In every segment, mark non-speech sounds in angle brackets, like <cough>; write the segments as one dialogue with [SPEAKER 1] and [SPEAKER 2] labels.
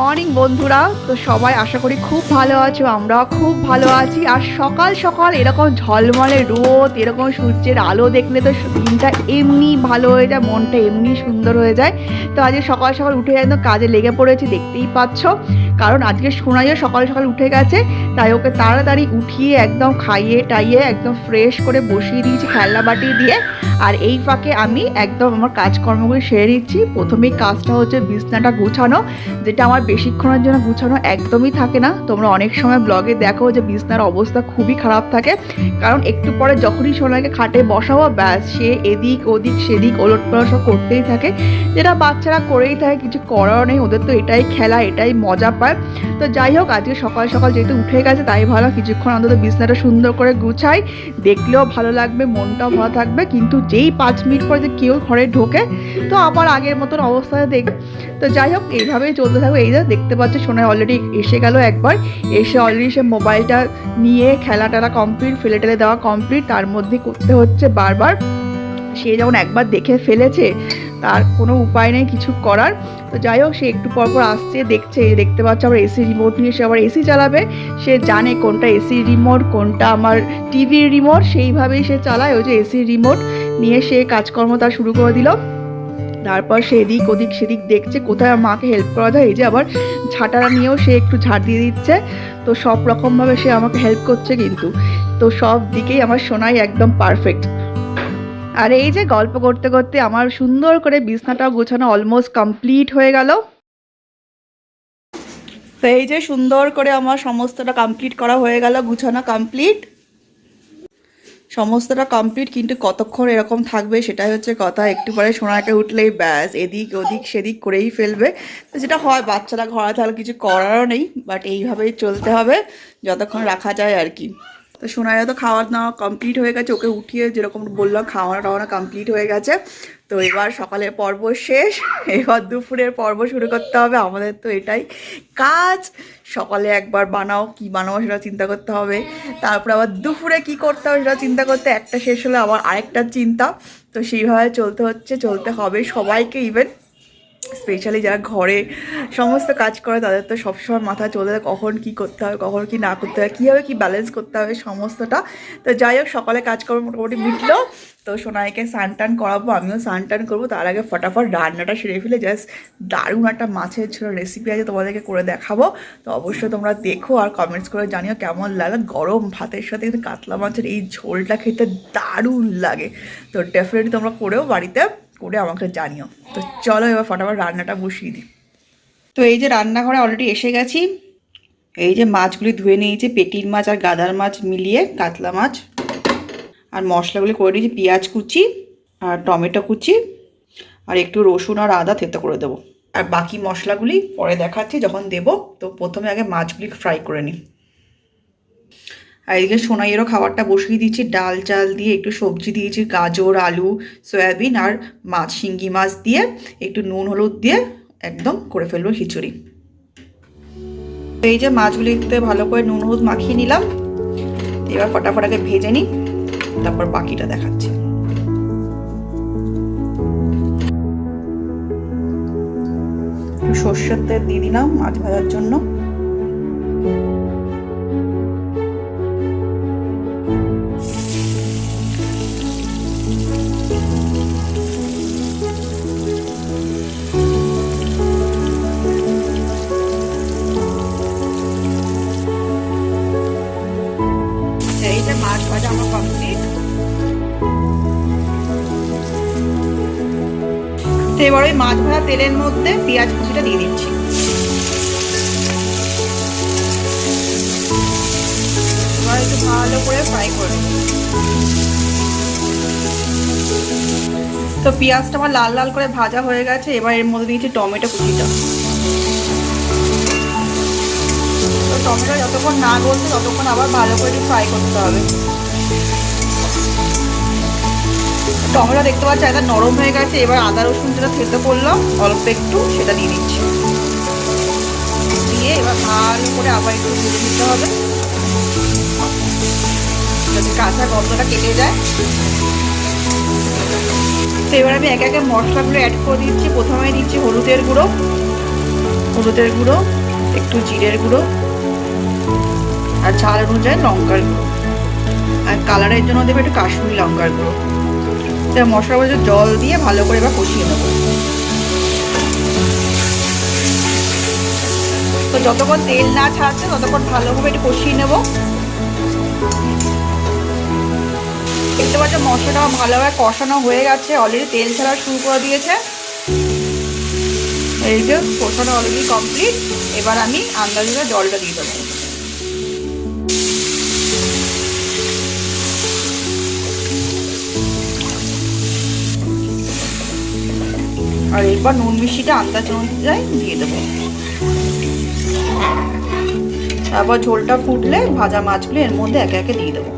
[SPEAKER 1] Morning বন্ধুরা। তো সবাই আশা করি খুব ভালো আছো, আমরাও খুব ভালো আছি। আর সকাল সকাল এরকম ঝলমলে রোদ, এরকম সূর্যের আলো দেখলে তো দিনটা এমনি ভালো হয়ে যায়, মনটা এমনি সুন্দর হয়ে যায়। তো আজকে সকাল সকাল উঠে একদম কাজে লেগে পড়েছি, দেখতেই পাচ্ছ। কারণ আজকে সোনাইও সকাল সকাল উঠে গেছে, তাই ওকে তাড়াতাড়ি উঠিয়ে একদম খাইয়ে টাইয়ে একদম ফ্রেশ করে বসিয়ে দিয়েছি খেলনা বাটি দিয়ে। আর এই ফাঁকে আমি একদম আমার কাজকর্মগুলি সেরে নিচ্ছি। প্রথমেই কাজটা হচ্ছে বিছনাটা গুছানো, যেটা আমার বেশিক্ষণের জন্য গুছানো একদমই থাকে না। তোমরা অনেক সময় ব্লগে দেখো যে বিছনার অবস্থা খুবই খারাপ থাকে। কারণ একটু পরে যখনই সোনাকে খাটে বসাবো, ব্যাস সে এদিক, ওদিক, সেদিক ওলট সব করতেই থাকে। যেটা বাচ্চারা করেই থাকে, কিছু করার নেই। ওদের তো এটাই খেলা, এটাই মজা পায়। তো যাই হোক, আজকে সকাল সকাল যেহেতু উঠে গেছে, তাই ভালো কিছুক্ষণ অন্তত বিছনাটা সুন্দর করে গুছাই। দেখলেও ভালো লাগবে, মনটাও ভালো থাকবে। কিন্তু যেই পাঁচ মিনিট পরে যে কেউ ঘরে ঢোকে, তো আবার আগের মতন অবস্থায় দেখবে তো যাই হোক, এইভাবেই চলতে থাকবে। এই যে দেখতে পাচ্ছ সোনায় অলরেডি এসে গেল একবার। এসে অলরেডি সে মোবাইলটা নিয়ে খেলা টেলা কমপ্লিট ফেলে টেলে দেওয়া কমপ্লিট তার মধ্যে করতে হচ্ছে বারবার। সে যখন একবার দেখে ফেলেছে, তার কোনো উপায় নেই কিছু করার। তো যাই হোক, সে একটু পর পর আসছে, দেখছে, দেখতে পাচ্ছে আবার এসি রিমোট নিয়ে সে আবার এসি চালাবে। সে জানে কোনটা এসি রিমোট কোনটা আমার টিভির রিমোট সেইভাবেই সে চালায়। ওই যে এসি রিমোট নিয়ে সে কাজকর্ম তার শুরু করে দিল। তারপর সেদিক ওদিক সেদিক দেখছে, কোথায় মাকে হেল্প করা যায়? এই যে আবার ঝাঁটারা নিয়েও সে একটু ঝাড় দিয়ে দিচ্ছে। তো সব রকমভাবে সে আমাকে হেল্প করছে কিন্তু। তো সব দিকেই আমার সোনাই একদম পারফেক্ট আর এই যে গল্প করতে করতে আমার সুন্দর করে বিছনাটা গোছানো অলমোস্ট কমপ্লিট হয়ে গেল। তো এই যে সুন্দর করে আমার সমস্তটা কমপ্লিট করা হয়ে গেল, গুছানো কমপ্লিট সমস্তটা কমপ্লিট কিন্তু কতক্ষণ এরকম থাকবে সেটাই হচ্ছে কথা। একটু পরে সোনাকে উঠলেই ব্যাস, এদিক ওদিক সেদিক করেই ফেলবে। তো যেটা হয়, বাচ্চারা ঘরে থাকলে কিছু করারও নেই বাট এইভাবেই চলতে হবে, যতক্ষণ রাখা যায় আর কি। তো সোনাইয়া তো খাওয়া দাওয়া কমপ্লিট হয়ে গেছে, ওকে উঠিয়ে যেরকম বললাম খাওয়ানো টাওয়ানো কমপ্লিট হয়ে গেছে। তো এবার সকালের পর্ব শেষ। এবার দুপুরের পর্ব শুরু করতে হবে। আমাদের তো এটাই কাজ। সকালে একবার বানাও, কি বানাও সেটা চিন্তা করতে হবে। তারপর আবার দুপুরে কি করতে হবে সেটা চিন্তা করতে একটা শেষ হলে আবার আরেকটা চিন্তা। তো সেইভাবে চলতে হচ্ছে, চলতে হবে সবাইকে ইভেন স্পেশালি যারা ঘরে সমস্ত কাজ করে, তাদের তো সবসময় মাথায় চলে যায় কখন কী করতে হবে কখন কী না করতে হবে কীভাবে কী ব্যালেন্স করতে হবে সমস্তটা। তো যাই হোক, সকালে কাজকর্ম মোটামুটি মিটলো। তো সোনাইকে স্নান টান করাবো, আমিও স্নান টান করব। তার আগে ফটাফট রান্নাটা সেরে ফেলে জাস্ট দারুণ একটা মাছের ঝোল রেসিপি আছে, তোমাদেরকে করে দেখাবো। তো অবশ্যই তোমরা দেখো আর কমেন্টস করে জানিও কেমন লাগে গরম ভাতের সাথে কিন্তু কাতলা মাছের এই ঝোলটা খেতে দারুণ লাগে। তো ডেফিনেটলি তোমরা করেও বাড়িতে করে আমাকে জানিও। তো চলো এবার ফটাফট রান্নাটা বসিয়ে দিই। তো এই যে রান্নাঘরে অলরেডি এসে গেছি। এই যে মাছগুলি ধুয়ে নিয়েছি, পেটির মাছ আর গাদার মাছ মিলিয়ে, কাতলা মাছ। আর মশলাগুলি করে নিয়েছি পেঁয়াজ কুচি আর টমেটো কুচি। আর একটু রসুন আর আদা থেতো করে দেবো। আর বাকি মশলাগুলি পরে দেখাচ্ছি, যখন দেব, তো প্রথমে আগে মাছগুলি ফ্রাই করে নিই। আর এদিকে সোনাইয়েরও খাবারটা বসিয়ে দিয়েছি। ডাল চাল দিয়ে একটু সবজি দিয়েছি, গাজর, আলু, সয়াবিন আর মাছ, শিঙ্গি মাছ দিয়ে একটু নুন, হলুদ দিয়ে একদম করে ফেলব খিচুড়ি। এই যে মাছগুলিতে ভালো করে নুন, হলুদ মাখিয়ে নিলাম। এবার ফটাফট আগে ভেজে নিই, তারপর বাকিটা দেখাচ্ছি। সর্ষের তেল দিয়ে দিলাম মাছ ভাজার জন্য। মাছ ভাজা তেলের মধ্যে পেঁয়াজ কুচিটা দিয়ে দিচ্ছি। একটু ভালো করে ফ্রাই করে তো পেঁয়াজটা আমার লাল লাল করে ভাজা হয়ে গেছে, এবার এর মধ্যে দিয়েছি টমেটো কুচিটা। তো টমেটো যতক্ষণ না গলছে ততক্ষণ আবার ভালো করে ফ্রাই করতে হবে। টমেটো দেখতে পাচ্ছি, একদম নরম হয়ে গেছে। এবার আদা রসুন যেটা থেতে করলাম, অল্প একটু সেটা দিয়ে দিচ্ছি। দিয়ে এবার ভালো করে আবার একটু ভেজে নিতে হবে। যাতে কাঁচা গন্ধটা কেটে যায়। তো এবার আমি একে একে মশলাগুলো অ্যাড করে দিচ্ছি। প্রথমে দিচ্ছি হলুদের গুঁড়ো। হলুদের গুঁড়ো, একটু জিরের গুঁড়ো। আর ঝাল অনুযায়ী লঙ্কার গুঁড়ো। আর কালারের জন্য দেবে একটু কাশ্মীরি লঙ্কার গুঁড়ো। তা মশলাগুলো জল দিয়ে ভালো করে এবার কষিয়ে নেব। তো যতক্ষণ তেল না ছাড়ছে, ততক্ষণ ভালোভাবে একটু কষিয়ে নেব। দেখতে পাচ্ছ মশলাটা ভালোভাবে কষানো হয়ে গেছে অলরেডি তেল ছাড়া শুরু করে দিয়েছে। এই যে কষানো অলরেডি কমপ্লিট এবার আমি আন্দাজে জলটা দিয়ে দেবো। আর এরপর নুন মিষ্টিটা আন্দাজ অনুযায়ী দিয়ে দেবো। তারপর ঝোলটা ফুটলে ভাজা মাছগুলো এর মধ্যে একে একে দিয়ে দেবো।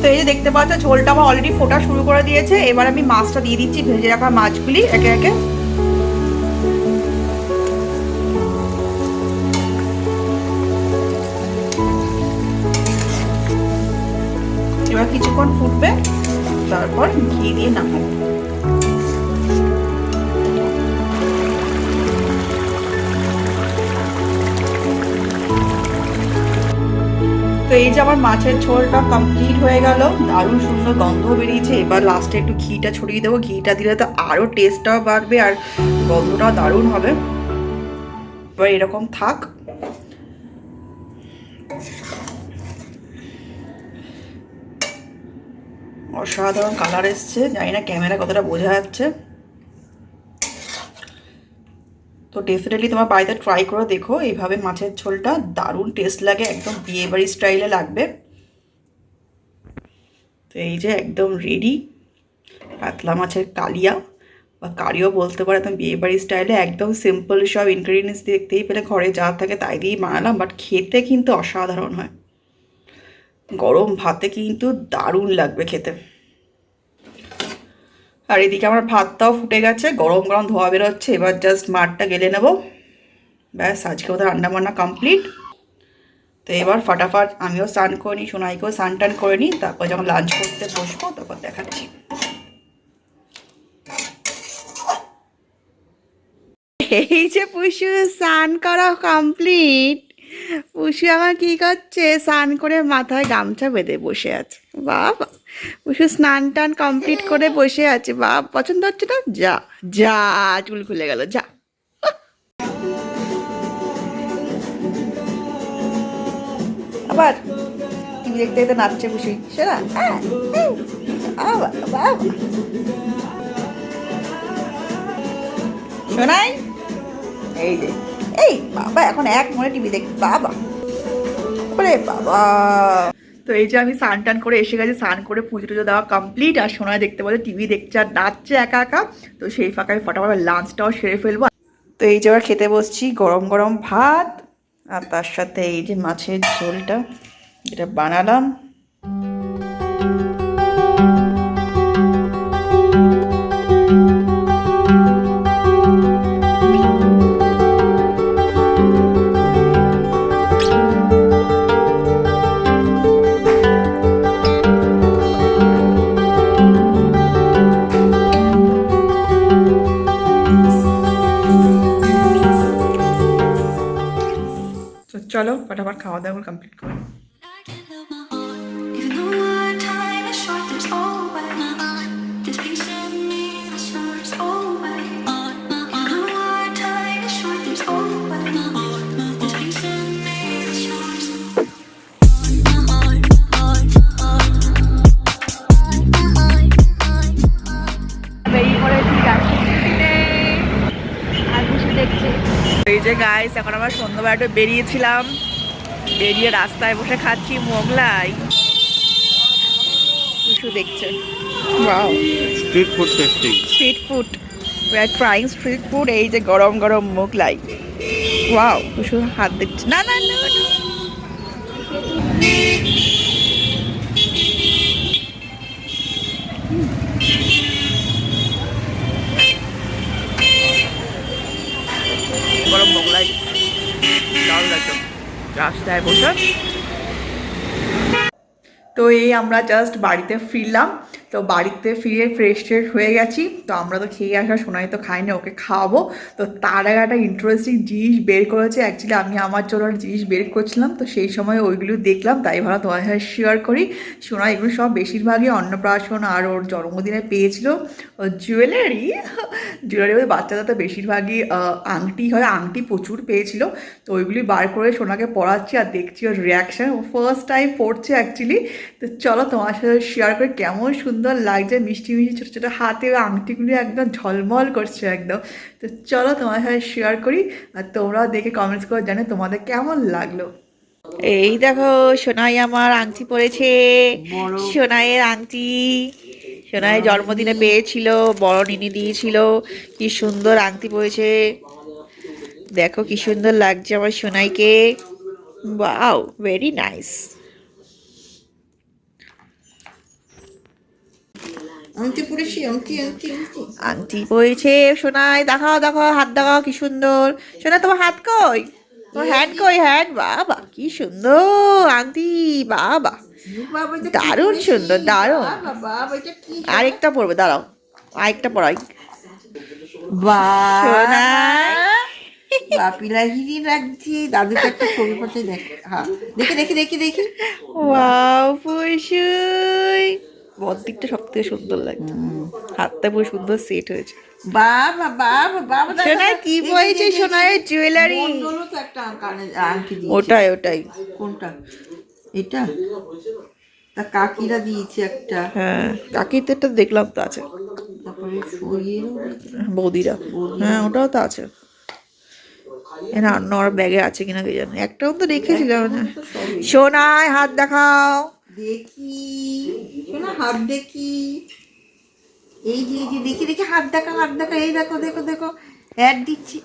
[SPEAKER 1] তো এই যে দেখতে পাচ্ছ, ঝোলটা আমার অলরেডি ফোটা শুরু করে দিয়েছে। এবার আমি মাছটা দিয়ে দিচ্ছি, ভেজে রাখা মাছগুলি একে একে। এবার কিছুক্ষণ ফুটবে। তারপর ঘি দিয়ে নামাবো। তো এই যে আমার মাছের ঝোলটা কমপ্লিট হয়ে গেল, দারুণ সুন্দর গন্ধ বেরিয়েছে। এবার লাস্টে একটু ঘিটা ছড়িয়ে দেবো। ঘিটা দিলে তো আরও টেস্টটাও বাড়বে আর গন্ধটাও দারুণ হবে। এবার এরকম থাক। অসাধারণ কালার এসছে, জানি না ক্যামেরা কতটা বোঝা যাচ্ছে। তো ডেফিনেটলি তোমার বাড়িতে ট্রাই করে দেখো, এইভাবে মাছের ঝোলটা দারুণ টেস্ট লাগে, একদম বিয়ে বাড়ি স্টাইলে লাগবে। তো এই যে একদম রেডি পাতলা মাছের কালিয়া, বা কারিও বলতে পারে, একদম বিয়ে বাড়ি স্টাইলে একদম সিম্পল সব ইনগ্রিডিয়েন্টস দেখতেই পেলে, ঘরে যা থাকে তাই দিয়েই বানালাম বাট খেতে কিন্তু অসাধারণ হয়। গরম ভাতে কিন্তু দারুণ লাগবে খেতে। আর এদিকে আমার ভাতটাও ফুটে গেছে, গরম গরম ধোয়া বেরোচ্ছে, এবার জাস্ট মাঠটা গেলে নেব। ব্যাস, আজকে ওদের রান্না বান্না কমপ্লিট তো এবার ফাটাফাট আমিও স্নান করে নিই, সোনাইকেও স্নান টান করে নিই, তারপর যখন লাঞ্চ করতে বসবো, তখন দেখাচ্ছি। এই যে পুষু স্নান করা কমপ্লিট পুষু আমার কি করছে? স্নান করে মাথায় গামছা বেঁধে বসে আছে। বাবা, পুষু স্নান টান কমপ্লিট করে বসে আছে। বা পছন্দ হচ্ছে না? যা যা, চুল খুলে গেল, যা। আবার টিভি দেখতে দেখতে নাচছে পুষি সেরা শোনাই? এই যে। এই বাবা এখন এক মনে টিভি দেখ বাবা। ওরে বাবা। তো এই যে আমি স্নান টান করে এসে গেছি স্নান করে পুজো টুজো দেওয়া কমপ্লিট আর সোনায় দেখতে পাচ্ছি টিভি দেখছে আর নাচছে একা একা। তো সেই ফাঁকা আমি ফটাফট লাঞ্চটাও সেরে ফেলব। তো এই যে আবার খেতে বসছি গরম গরম ভাত আর তার সাথে এই যে মাছের ঝোলটা যেটা বানালাম। বেরিয়ে পড়েছি রাজশাহীতে আর বসে দেখছে এই যে গাইস এখন আমরা সন্ধ্যাবেলাটা বেরিয়েছিলাম। বেরিয়ে রাস্তায় বসে খাচ্ছি মোগলাই। কুসু দেখছে। Wow
[SPEAKER 2] street food tasting
[SPEAKER 1] street food we are trying street food এই যে গরম গরম মোগলাই। ওয়াও হাত দেখছে না না না না। গরম মোগলাই। দারুণ লাগছে রাস্তায় বসে। তো এই আমরা জাস্ট বাড়িতে ফিরলাম। তো বাড়িতে ফিরে ফ্রেশ ট্রেশ হয়ে গেছি। তো আমরা তো খেয়ে আসা সোনাই তো খাইনি ওকে খাওয়াবো। তো তার আগে একটা ইন্টারেস্টিং জিনিস বের করেছে। অ্যাকচুয়ালি আমি আমার জন্য একটা জিনিস বের করছিলাম। তো সেই সময় ওইগুলো দেখলাম, তাই ভালো তোমার সাথে শেয়ার করি। সোনা, এগুলো সব বেশিরভাগই অন্নপ্রাশন আর ওর জন্মদিনে পেয়েছিল। জুয়েলারি জুয়েলারি বাচ্চাদের তো বেশিরভাগই আংটি হয়, আংটি প্রচুর পেয়েছিল। তো ওইগুলি বার করে সোনাকে পড়াচ্ছি আর দেখছি ওর রিয়াকশান ফার্স্ট টাইম পড়ছে অ্যাকচুয়ালি তো চলো তোমার সাথে শেয়ার করে, কেমন সুন্দর লাগছে মিষ্টি মিষ্টি ছোটো ছোটো হাতে ওই আংটিগুলি একদম ঝলমল করছে একদম। তো চলো তোমার সাথে শেয়ার করি আর তোমরাও দেখে কমেন্টস করে জানে তোমাদের কেমন লাগল। এই দেখো সোনাই আমার আংটি পরেছে। সোনাইয়ের আংটি। সোনাই জন্মদিনে পেয়েছিল বড় নিনি দিয়েছিল। কি সুন্দর আংটি পরেছে। দেখো কি সুন্দর লাগছে আমার সোনাইকে। ওয়াও ভেরি নাইস
[SPEAKER 3] আংটি পড়েছি আংটি আংটি আংটি।
[SPEAKER 1] পরেছে সোনাই দেখাও দেখাও হাত দেখাও কি সুন্দর। সোনা তোমার হাত কই? তোমার হ্যান্ড কই হ্যান্ড বাবা কি সুন্দর আংটি বাবা। দারুণ সুন্দর, দারুণ। আরেকটা পড়বে দাঁড়াও। আরেকটা পড়াই সোনা
[SPEAKER 3] বাপিলা হিরি লাগছে দাদুকে একটা ছবি পাঠাই দেখ হ্যাঁ দেখি দেখি দেখি দেখি।
[SPEAKER 1] ওয়াও পুষুই বদিকটা সব থেকে সুন্দর লাগছে। হাতটা পুরো সুন্দর সেট হয়েছে।
[SPEAKER 3] বাবা বাবা বাবা
[SPEAKER 1] কি জুয়েলারি
[SPEAKER 3] একটা আংটি
[SPEAKER 1] ওটাই ওটাই।
[SPEAKER 3] কোনটা? এটা? তা কাকিরা দিয়েছে একটা।
[SPEAKER 1] হ্যাঁ কাকিরটা দেখলাম তো আছে। বৌদিরা। হ্যাঁ ওটাও তো আছে। আর ব্যাগে আছে কিনা কে জানে। একটাও তো রেখেছিলাম না। সোনায় হাত দেখাও।
[SPEAKER 3] দেখি, শোনা, হাত দেখি। এই যে এই যে, দেখি দেখি, হাত দেখা হাত দেখা, এই দেখো দেখো দেখো। অ্যাড দিচ্ছি।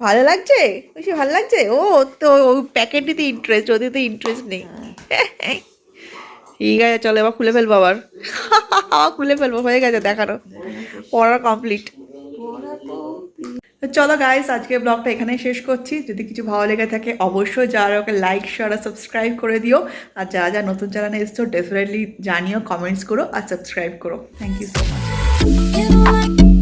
[SPEAKER 1] ভালো লাগছে? বেশি ভালো লাগছে? ও, তো ওই প্যাকেটটিতে ইন্টারেস্ট ওদিকে ইন্টারেস্ট নেই। ঠিক আছে, চলো, এবার খুলে ফেলব আবার। আবার <laughs> খুলে ফেলব, হয়ে গেছে, দেখানো। পড়া কমপ্লিট চলো গাইস আজকে ব্লগটা এখানেই শেষ করছি। যদি কিছু ভালো লেগে থাকে, অবশ্যই যারা ওকে লাইক শেয়ার আর সাবস্ক্রাইব করে দিও। আর যারা যারা নতুন চ্যানেলে এসছো ডেফিনেটলি জানিও কমেন্টস করো আর সাবস্ক্রাইব করো। Thank you so much